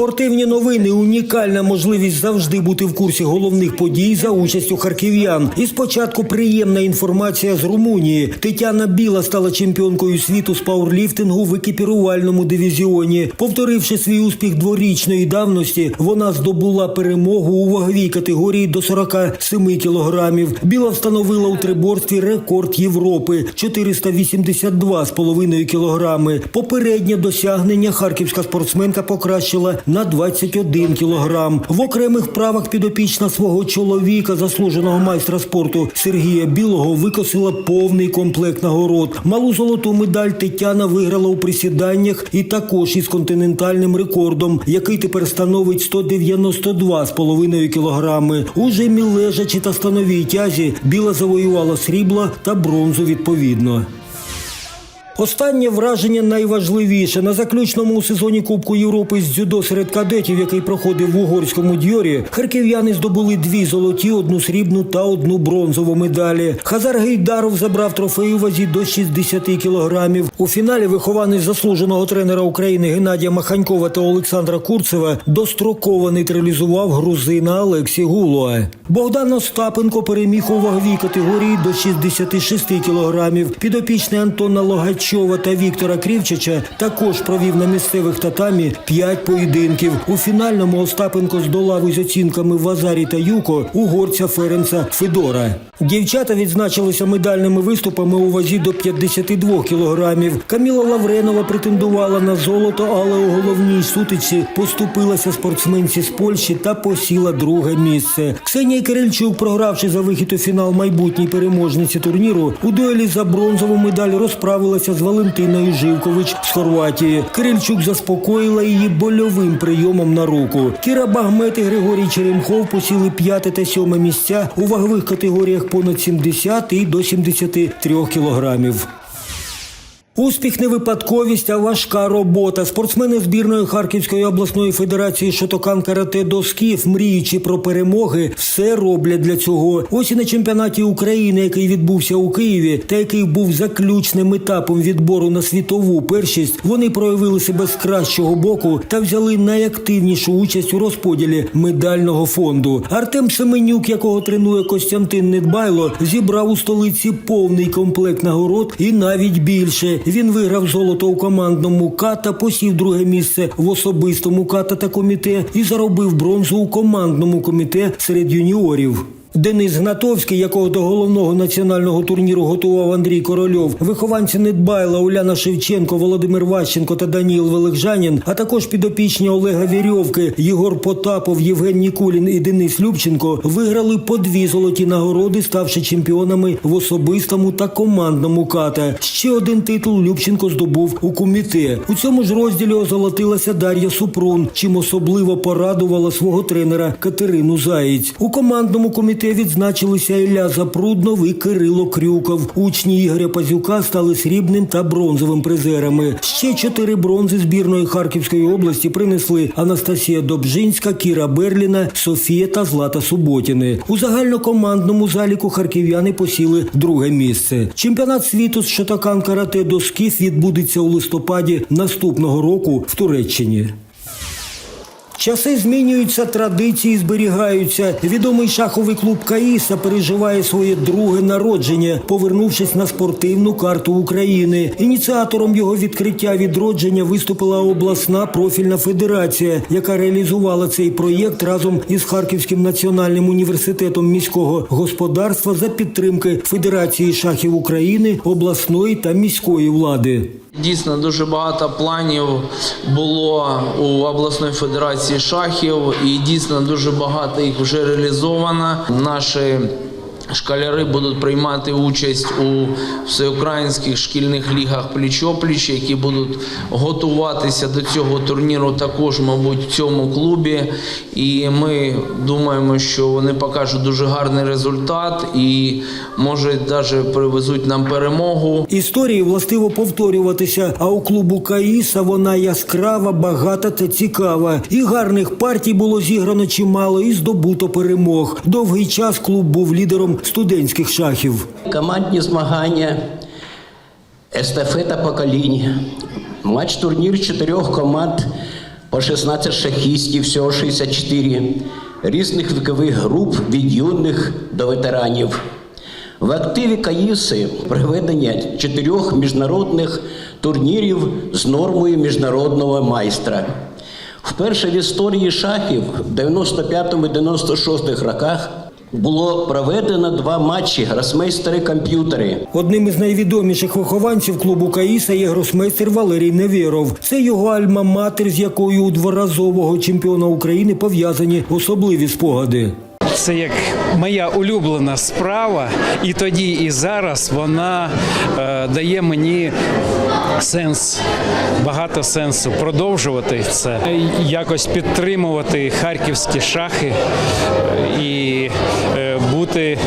Спортивні новини унікальна можливість завжди бути в курсі головних подій за участю харків'ян. І спочатку приємна інформація з Румунії. Тетяна Біла стала чемпіонкою світу з пауерліфтингу в екіпірувальному дивізіоні. Повторивши свій успіх дворічної давності, вона здобула перемогу у ваговій категорії до 47 кілограмів. Біла встановила у триборстві рекорд Європи 482,5 кілограми. Попереднє досягнення харківська спортсменка покращила на 21 кілограм. В окремих правах підопічна свого чоловіка, заслуженого майстра спорту Сергія Білого, викосила повний комплект нагород. Малу золоту медаль Тетяна виграла у присіданнях і також із континентальним рекордом, який тепер становить 192,5 кілограми. У жимі лежачі та становій тязі Біла завоювала срібла та бронзу відповідно. Останнє враження найважливіше на заключному у сезоні Кубку Європи з дзюдо серед кадетів, який проходив в угорському дьорі, харків'яни здобули дві золоті, одну срібну та одну бронзову медалі. Хазар Гейдаров забрав трофей у вазі до 60 кілограмів. У фіналі вихованець заслуженого тренера України Геннадія Маханькова та Олександра Курцева достроково нейтралізував грузина Олексі Гулуа. Богдан Остапенко переміг у ваговій категорії до 66 кілограмів. Підопічний Антона Логачова та Віктора Крівчича також провів на місцевих татамі 5 поєдинків. У фінальному Остапенко здолав із оцінками Вазарі та Юко угорця Ференца Федора. Дівчата відзначилися медальними виступами у вазі до 52 кілограмів. Каміла Лавренова претендувала на золото, але у головній сутичці поступилася спортсменці з Польщі та посіла друге місце. Ксенія Кирильчук, програвши за вихід у фінал майбутній переможниці турніру, у дуелі за бронзову медаль розправилася з Валентиною Живкович з Хорватії. Кирильчук заспокоїла її больовим прийомом на руку. Кіра Багмет і Григорій Черемхов посіли п'яте та сьоме місця у вагових категоріях понад 70 і до 73 кілограмів. Успіх не випадковість, а важка робота. Спортсмени збірної Харківської обласної федерації Шотокан Карате до Скіф, мріючи про перемоги, все роблять для цього. Ось і на чемпіонаті України, який відбувся у Києві, та який був заключним етапом відбору на світову першість, вони проявили себе з кращого боку та взяли найактивнішу участь у розподілі медального фонду. Артем Семенюк, якого тренує Костянтин Недбайло, зібрав у столиці повний комплект нагород і навіть більше. Він виграв золото у командному ката, посів друге місце в особистому ката та коміте і заробив бронзу у командному коміте серед юніорів. Денис Гнатовський, якого до головного національного турніру готував Андрій Корольов, вихованці Недбайла, Уляна Шевченко, Володимир Ващенко та Даніл Великжанін, а також підопічні Олега Вірьовки, Єгор Потапов, Євген Нікулін і Денис Любченко виграли по дві золоті нагороди, ставши чемпіонами в особистому та командному ката. Ще один титул Любченко здобув у куміте. У цьому ж розділі озолотилася Дар'я Супрун, чим особливо порадувала свого тренера Катерину Заєць. У командному комітеті відзначилися Ілля Запруднов і Кирило Крюков. Учні Ігоря Пазюка стали срібним та бронзовим призерами. Ще чотири бронзи збірної Харківської області принесли Анастасія Добжинська, Кіра Берліна, Софія та Злата Суботіни. У загальнокомандному заліку харків'яни посіли друге місце. Чемпіонат світу з шотакан карате до скіф відбудеться у листопаді наступного року в Туреччині. Часи змінюються, традиції зберігаються. Відомий шаховий клуб Каїса переживає своє друге народження, повернувшись на спортивну карту України. Ініціатором його відкриття відродження виступила обласна профільна федерація, яка реалізувала цей проєкт разом із Харківським національним університетом міського господарства за підтримки Федерації шахів України, обласної та міської влади. Дійсно, дуже багато планів було у обласної федерації шахів, і дійсно дуже багато їх вже реалізовано. Наші школяри будуть приймати участь у всеукраїнських шкільних лігах пліч-опліч, які будуть готуватися до цього турніру також, мабуть, в цьому клубі. І ми думаємо, що вони покажуть дуже гарний результат і може навіть привезуть нам перемогу. Історії властиво повторюватися, а у клубу Каїса вона яскрава, багата та цікава. І гарних партій було зіграно чимало, і здобуто перемог. Довгий час клуб був лідером студентських шахів. Командні змагання, естафета поколінь, матч-турнір чотирьох команд по 16 шахістів, всього 64, різних вікових груп від юних до ветеранів. В активі Каїси проведення чотирьох міжнародних турнірів з нормою міжнародного майстра. Вперше в історії шахів в 95-96 роках було проведено два матчі гросмейстери-комп'ютери. Одним із найвідоміших вихованців клубу Каїса є гросмейстер Валерій Невіров. Це його альма-матер, з якою у дворазового чемпіона України пов'язані особливі спогади. Це як моя улюблена справа, і тоді, і зараз вона е, дає мені сенс, багато сенсу продовжувати це, Е, якось підтримувати харківські шахи е, і е, бути,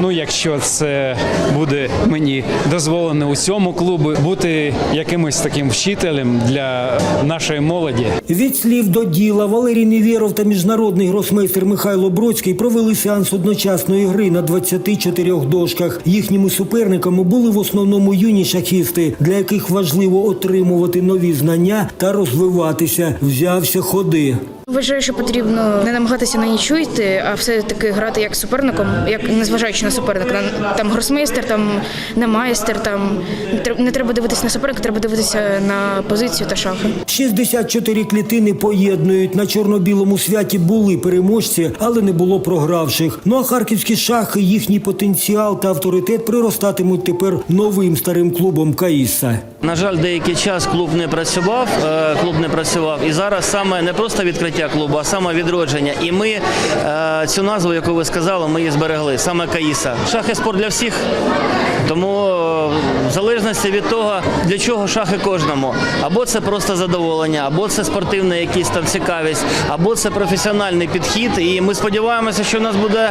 ну якщо це буде мені дозволено у цьому клубу, бути якимось таким вчителем для нашої молоді. Від слів до діла Валерій Невєров та міжнародний гросмейстер Михайло Бродський провели сеанс одночасної гри на 24 дошках. Їхніми суперниками були в основному юні шахісти, для яких важливо отримувати нові знання та розвиватися. Взявся ходи. Вважаю, що потрібно не намагатися на нічого йти, а все-таки грати як суперником, як незважаючи на суперника. Там гросмейстер, там не майстер, там не не треба дивитися на суперника, треба дивитися на позицію та шахи. 64 клітини поєднують на чорно-білому святі були переможці, але не було програвших. Ну а харківські шахи, їхній потенціал та авторитет приростатимуть тепер новим старим клубом Каїса. На жаль, деякий час клуб не працював. е, Клуб не працював. І зараз саме не просто відкриття клубу, а саме відродження. І ми е, цю назву, яку ви сказали, ми її зберегли. Саме Каїса. Шахи спорт для всіх. Тому е, в залежності від того, для чого шахи кожному. Або це просто задоволення, або це спортивна якісь там цікавість, або це професіональний підхід. І ми сподіваємося, що в нас буде,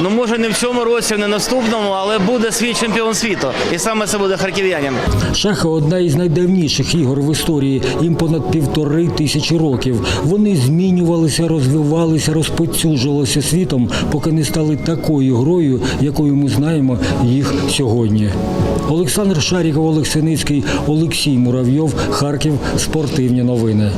ну може не в цьому році, не наступному, але буде свій чемпіон світу. І саме це буде харків'янин. Шахи одна із найдавніших ігор в історії. Їм понад півтори тисячі років. Вони змінювалися, розвивалися, розпоцюжилися світом, поки не стали такою грою, якою ми знаємо їх сьогодні. Олександр Шаріков, Олексиницький, Олексій Муравйов, Харків. Спортивні новини.